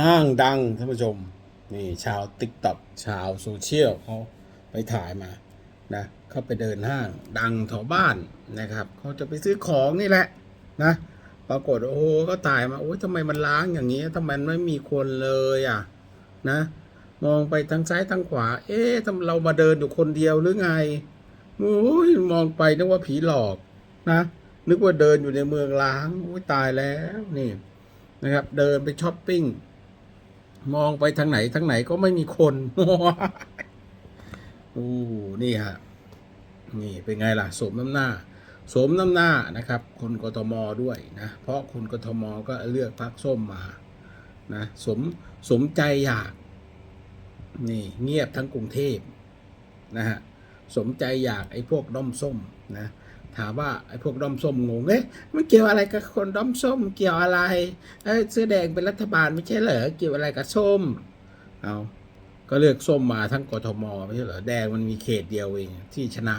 ห้างดังท่านผู้ชม นี่ชาวติ๊กต็อกชาวโซเชียลเขาไปถ่ายมานะเขาไปเดินห้างดังแถวบ้านนะครับเขาจะไปซื้อของนี่แหละนะปรากฏโอ้โหก็ถ่ายมาโอ้ยทำไมมันล้างอย่างนี้ทำไมไม่มีคนเลยอะนะมองไปทางซ้ายทางขวา เอ๊ะทำเรามาเดินอยู่คนเดียวหรือไงโอ้ยมองไปนึกว่าผีหลอกนะนึกว่าเดินอยู่ในเมืองล้างโอ้ยตายแล้วนี่นะครับ เดินไปช้อปปิ้ง มองไปทางไหนทางไหนก็ไม่มีคนโอ้นี่ฮะนี่เป็นไงล่ะสมน้ำหน้าสมน้ำหน้านะครับ คนกทมด้วยนะ เพราะคนกทมก็เลือกพักส้มมานะสมสมใจอยาก นี่เงียบทั้งกรุงเทพนะฮะสมใจอยากไอ้พวกด้อมส้มนะ ถามว่าไอ้พวกด้อมส้มงงเอ๊ะมันเกี่ยวอะไรกับคนด้อมส้มเกี่ยวอะไรเอ้ยเสื้อแดงเป็นรัฐบาลไม่ใช่เหรอเกี่ยวอะไรกับส้มเอาก็เลือกส้มมาทั้งกทมไม่ใช่เหรอแดงมันมีเขตเดียวเองที่ชนะ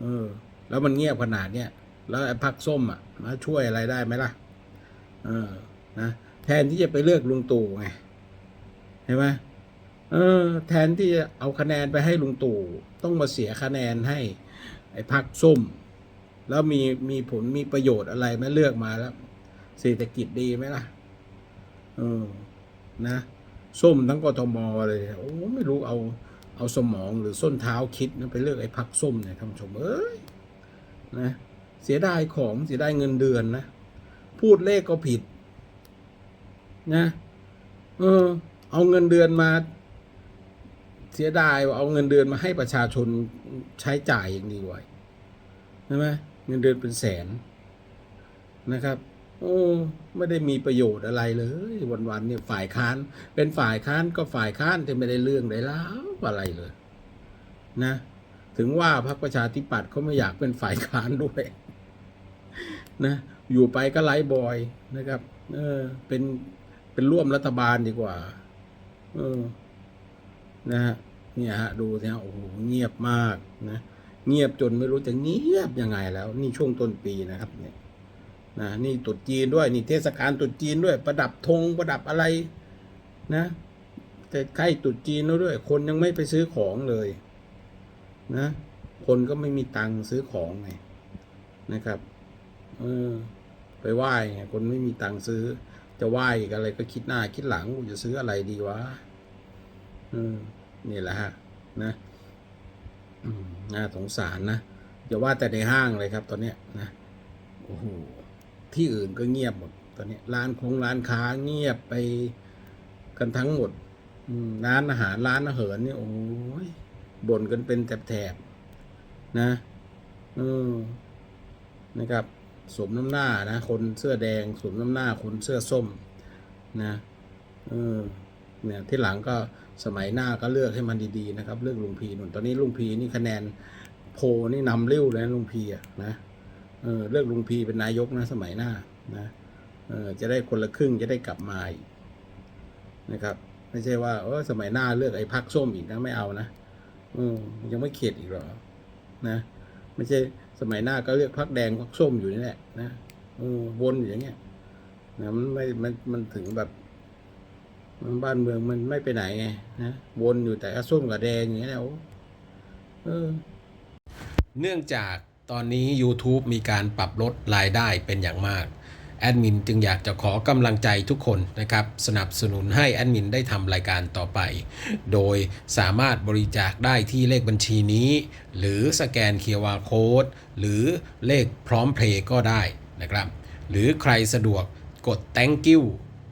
เออ แล้วมันเงียบขนาดเนี้ยแล้วไอ้พักส้มอะมาช่วยอะไรได้ไหมล่ะ เออ นะแทนที่จะไปเลือกลุงตู่ไงเห็นไหมเออ แทนที่จะเอาคะแนนไปให้ลุงตู่ต้องมาเสียคะแนนให้ ไอ้พักส้ม แล้วมีมีผลมีประโยชน์อะไรไหมเลือกมาแล้ว เศรษฐกิจดีไหมล่ะเออนะ ส้มทั้งกทมเลยโอ้ไม่รู้เอาเอาสมองหรือส้นเท้าคิดนะไปเลือกไอ้พักส้มเนี่ยท่านผู้ชมเอ้ยนะเสียดายของเสียดายเงินเดือนนะ พูดเลขก็ผิดนะเออเอาเงินเดือนมา เสียดายว่าเอาเงินเดือนมาให้ประชาชนใช้จ่ายอย่างดีกว่าใช่ไหมเงินเดือนเป็นแสนนะครับ โอ้ไม่ได้มีประโยชน์อะไรเลย วันๆเนี่ยฝ่ายค้าน เป็นฝ่ายค้านก็ฝ่ายค้านแต่ไม่ได้เรื่องได้แล้วอะไรเลย นะ ถึงว่าพรรคประชาธิปัตย์เขาไม่อยากเป็นฝ่ายค้านด้วย นะ อยู่ไปก็ไล่บอยนะครับ เออ เป็นเป็นร่วมรัฐบาลดีกว่า เออ นะฮะ เนี่ยฮะดูสิฮะโอ้โหเงียบมากนะเงียบจนไม่รู้จะเงียบยังไงแล้ว นี่ช่วงต้นปีนะครับเนี่ยนะนี่ตรุษจีนด้วยนี่เทศกาลตรุษจีนด้วย ประดับธงประดับอะไรนะแต่ใกล้ตรุษจีนแล้วด้วย คนยังไม่ไปซื้อของเลยนะ คนก็ไม่มีตังค์ซื้อของไงนะครับเออไปไหว้ไงคนไม่มีตังค์ซื้อ จะไหว้อีกอะไรก็คิดหน้าคิดหลังจะซื้ออะไรดีวะอืม นี่แหละฮะนะน่าสงสารนะอย่าว่าแต่ในห้างเลยครับ ตอนเนี้ยนะโอ้โหที่อื่นก็เงียบหมด ตอนนี้ร้านคงร้านค้าเงียบไปกันทั้งหมดร้านอาหารร้านอาหารนี่โอ้ยบ่นกันเป็นแถบๆนะเออนะครับ สมน้ำหน้านะ คนเสื้อแดง สมน้ำหน้าคนเสื้อส้ม นะเออ เนี่ยที่หลังก็สมัยหน้าก็เลือกให้มันดีๆนะครับเลือกลุงพีนุ่นตอนนี้ลุงพีนี่คะแนนโพนี่นำเร็วเลยนะลุงพีอะนะเออเลือกลุงพีเป็นนายกนะสมัยหน้านะเออจะได้คนละครึ่งจะได้กลับมาอีกนะครับไม่ใช่ว่าเออสมัยหน้าเลือกไอ้พักส้มอีกนะไม่เอานะออยังไม่เข็ดอีกหรอนะไม่ใช่สมัยหน้าก็เลือกพักแดงพักส้มอยู่นี่แหละนะเออวนอยู่อย่างเงี้ยนะมันไม่มันมันถึงแบบ มันบ้านเมืองมันไม่ไปไหนไงนะวนอยู่แต่ส้มกับแดงอย่างเงี้ยและโอ้เออ เนื่องจากตอนนี้ YouTube มีการปรับลดรายได้เป็นอย่างมาก แอดมินจึงอยากจะขอกำลังใจทุกคนนะครับ สนับสนุนให้แอดมินได้ทำรายการต่อไป โดยสามารถบริจาคได้ที่เลขบัญชีนี้ หรือสแกน QR Code หรือเลขพร้อมเพลย์ก็ได้นะครับ หรือใครสะดวกกด thank you